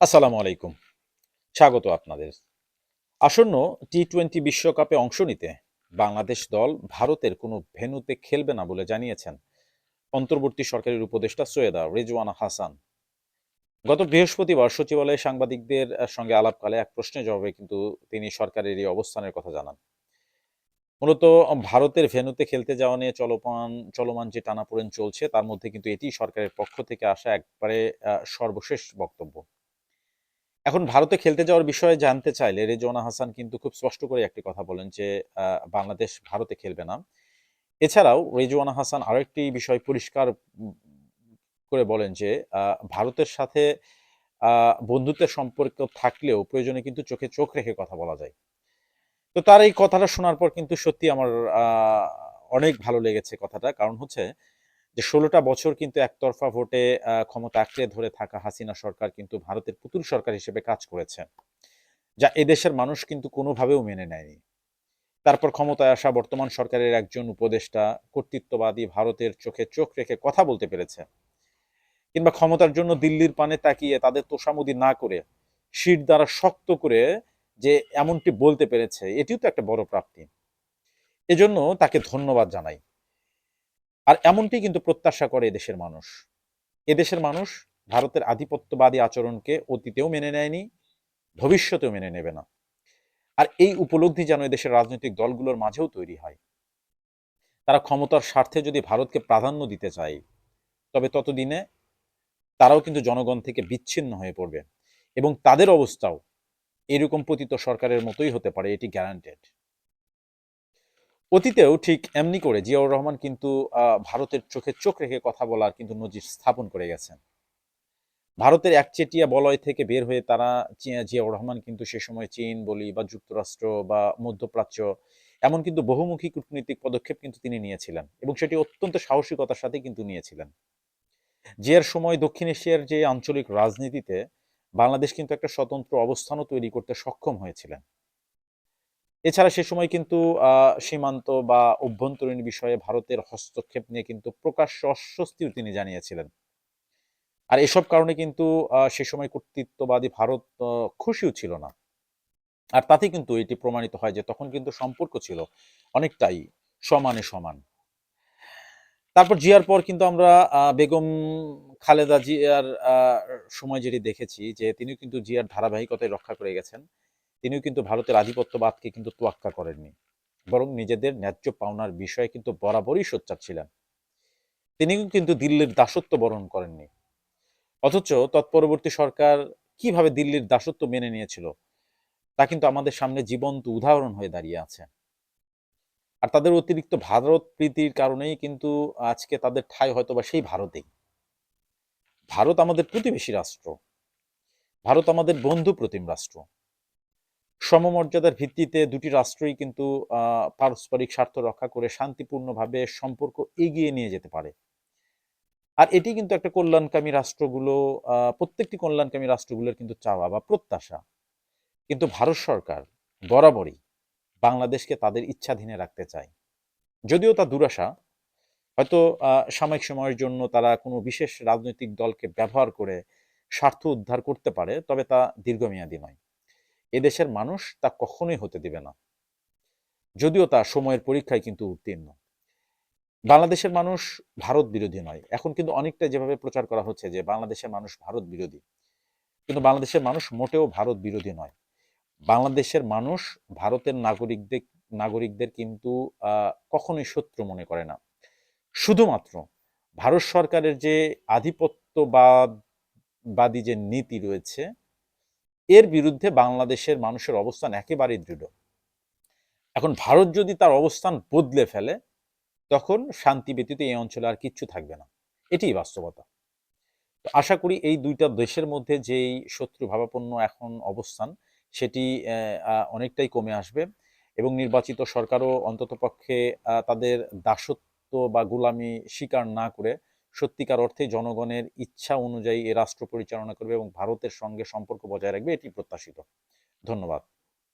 আসসালামু আলাইকুম। স্বাগত আপনাদের। আসন্ন টি টোয়েন্টি বিশ্বকাপে অংশ নিতে বাংলাদেশ দল ভারতের কোনো ভেন্যুতে খেলবে না বলে জানিয়েছেন অন্তর্বর্তী সরকারের উপদেষ্টা সৈয়দা রেজওয়ানা হাসান। গত বৃহস্পতিবার সচিবালয়ে সাংবাদিকদের সঙ্গে আলাপকালে এক প্রশ্নের জবাবে কিন্তু তিনি সরকারের এই অবস্থানের কথা জানান। মূলত ভারতের ভেন্যুতে খেলতে যাওয়া নিয়ে চলমান চলমান যে টানাপোড়েন চলছে, তার মধ্যে কিন্তু এটি সরকারের পক্ষ থেকে আসা একবারে সর্বশেষ বক্তব্য। এখন ভারতে খেলতে যাওয়ার বিষয়ে জানতে চাইলে রেজওয়ানা হাসান কিন্তু খুব স্পষ্ট করে একটি কথা বলেন যে বাংলাদেশ ভারতে খেলবে না। এছাড়াও রেজওয়ানা হাসান আরেকটি বিষয় পরিষ্কার করে বলেন যে ভারতের সাথে বন্ধুত্বের সম্পর্ক থাকলেও প্রয়োজনে কিন্তু চোখে চোখ রেখে কথা বলা যায়। তো তার এই কথাটা শোনার পর কিন্তু সত্যি আমার অনেক ভালো লেগেছে কথাটা। কারণ হচ্ছে যে ষোলোটা বছর কিন্তু একতরফা ভোটে ক্ষমতা আঁকড়ে ধরে থাকা হাসিনা সরকার কিন্তু ভারতের পুতুল সরকার হিসেবে কাজ করেছে যা এদেশের মানুষ কিন্তু কোনোভাবেও মেনে নেয়নি। তারপর ক্ষমতায় আসা বর্তমান সরকারের একজন উপদেষ্টা কর্তৃত্ববাদী ভারতের চোখে চোখ রেখে কথা বলতে পেরেছে কিংবা ক্ষমতার জন্য দিল্লির পানে তাকিয়ে তাদের তোষামুদি না করে শির দ্বারা শক্ত করে যে এমনটি বলতে পেরেছে, এটিও তো একটা বড় প্রাপ্তি। এজন্য তাকে ধন্যবাদ জানাই। আর এমনটি কিন্তু প্রত্যাশা করে এদেশের মানুষ। এদেশের মানুষ ভারতের আধিপত্যবাদী আচরণকে অতীতেও মেনে নেয়নি, ভবিষ্যতেও মেনে নেবে না। আর এই উপলব্ধি যেন এদেশের রাজনৈতিক দলগুলোর মাঝেও তৈরি হয়। তারা ক্ষমতার স্বার্থে যদি ভারতকে প্রাধান্য দিতে চায়, তবে ততদিনে তারাও কিন্তু জনগণ থেকে বিচ্ছিন্ন হয়ে পড়বে। এবং তাদের অবস্থাও এরকম পতিত সরকারের মতোই হতে পারে, এটি গ্যারান্টেড অতীতেও ঠিক এমনি করে জিয়াউর রহমান কিন্তু ভারতের চোখে চোখ রেখে কথা বলার কিন্তু নজির স্থাপন করে গেছেন। ভারতের একচেটিয়া বলয় থেকে বের হয়ে তারা জিয়াউর রহমান কিন্তু সে সময় চীন বলি বা যুক্তরাষ্ট্র বা মধ্যপ্রাচ্য এমন কিন্তু বহুমুখী কূটনৈতিক পদক্ষেপ কিন্তু তিনি নিয়েছিলেন এবং সেটি অত্যন্ত সাহসিকতার সাথে কিন্তু নিয়েছিলেন। জিয়ার সময় দক্ষিণ এশিয়ার যে আঞ্চলিক রাজনীতিতে বাংলাদেশ কিন্তু একটা স্বতন্ত্র অবস্থানও তৈরি করতে সক্ষম হয়েছিলেন। এছাড়া সে সময় কিন্তু সীমান্ত বা অভ্যন্তরীণ বিষয়ে ভারতের হস্তক্ষেপ নিয়ে কিন্তু প্রকাশ্য অস্বস্তিও তিনি জানিয়েছিলেন। আর এসব কারণে কিন্তু সে সময় কর্তৃত্ববাদী ভারত খুশিও ছিল না। আর তাতে কিন্তু এটি প্রমাণিত হয় যে তখন কিন্তু সম্পর্ক ছিল অনেকটাই সমানে সমান। তারপর জিয়ার পর কিন্তু আমরা বেগম খালেদা জিয়ার সময় যেটি দেখেছি যে তিনি কিন্তু জিয়ার ধারাবাহিকতায় রক্ষা করে গেছেন। তিনিও কিন্তু ভারতের আধিপত্যবাদকে কিন্তু তোয়াক্কা করেননি। বরং নিজেদের ন্যায্য পাওনার বিষয়ে কিন্তু বরাবরই সোচ্চার ছিলেন। তিনি কিন্তু দিল্লির দাসত্ব বরণ করেননি। অথচ তৎপরবর্তী সরকার কীভাবে দিল্লির দাসত্ব মেনে নিয়েছিল, তা কিন্তু আমাদের সামনে জীবন্ত উদাহরণ হয়ে দাঁড়িয়ে আছে। আর তাদের অতিরিক্ত ভারত প্রীতির কারণেই কিন্তু আজকে তাদের ঠাঁই হয়তো বা সেই ভারতেই। ভারত আমাদের প্রতিবেশী রাষ্ট্র। ভারত আমাদের বন্ধু প্রতিম রাষ্ট্র। সমমর্যাদার ভিত্তিতে দুটি রাষ্ট্রই কিন্তু পারস্পরিক স্বার্থ রক্ষা করে শান্তিপূর্ণভাবে সম্পর্ক এগিয়ে নিয়ে যেতে পারে। আর এটি কিন্তু একটা কল্যাণকামী রাষ্ট্রগুলো প্রত্যেকটি কল্যাণকামী রাষ্ট্রগুলোর কিন্তু চাওয়া বা প্রত্যাশা। কিন্তু ভারত সরকার বরাবরই বাংলাদেশকে তাদের ইচ্ছাধীনে রাখতে চায়। যদিও তা দুরাশা, হয়তো সাময়িক সময়ের জন্য তারা কোনো বিশেষ রাজনৈতিক দলকে ব্যবহার করে স্বার্থ উদ্ধার করতে পারে, তবে তা দীর্ঘমেয়াদী নয়। এদেশের মানুষ তা কখনোই হতে দিবে না। যদিও তা সময়ের পরীক্ষায় কিন্তু উত্তীর্ণ। বাংলাদেশের মানুষ ভারত বিরোধী নয়। এখন কিন্তু অনেকটা যেভাবে প্রচার করা হচ্ছে যে বাংলাদেশের মানুষ ভারত বিরোধী, কিন্তু বাংলাদেশের মানুষ মোটেও ভারত বিরোধী নয়। বাংলাদেশের মানুষ ভারতের নাগরিকদের নাগরিকদের কিন্তু কখনোই শত্রু মনে করে না। শুধুমাত্র ভারত সরকারের যে আধিপত্যবাদবাদী যে নীতি রয়েছে এর বিরুদ্ধে বাংলাদেশের মানুষের অবস্থান একেবারেই দৃঢ়। এখন ভারত যদি তার অবস্থান বদলে ফেলে, তখন শান্তি ব্যতীত এই অঞ্চলে আর কিচ্ছু থাকবে না। এটিই বাস্তবতা। আশা করি এই দুইটা দেশের মধ্যে যেই শত্রু ভাবাপন্ন এখন অবস্থান, সেটি অনেকটাই কমে আসবে এবং নির্বাচিত সরকারও অন্ততপক্ষে তাদের দাসত্ব বা গোলামি স্বীকার না করে সত্যিকার অর্থে জনগণের ইচ্ছা অনুযায়ী এ রাষ্ট্র পরিচালনা করবে এবং ভারতের সঙ্গে সম্পর্ক বজায় রাখবে, এটি প্রত্যাশিত। ধন্যবাদ।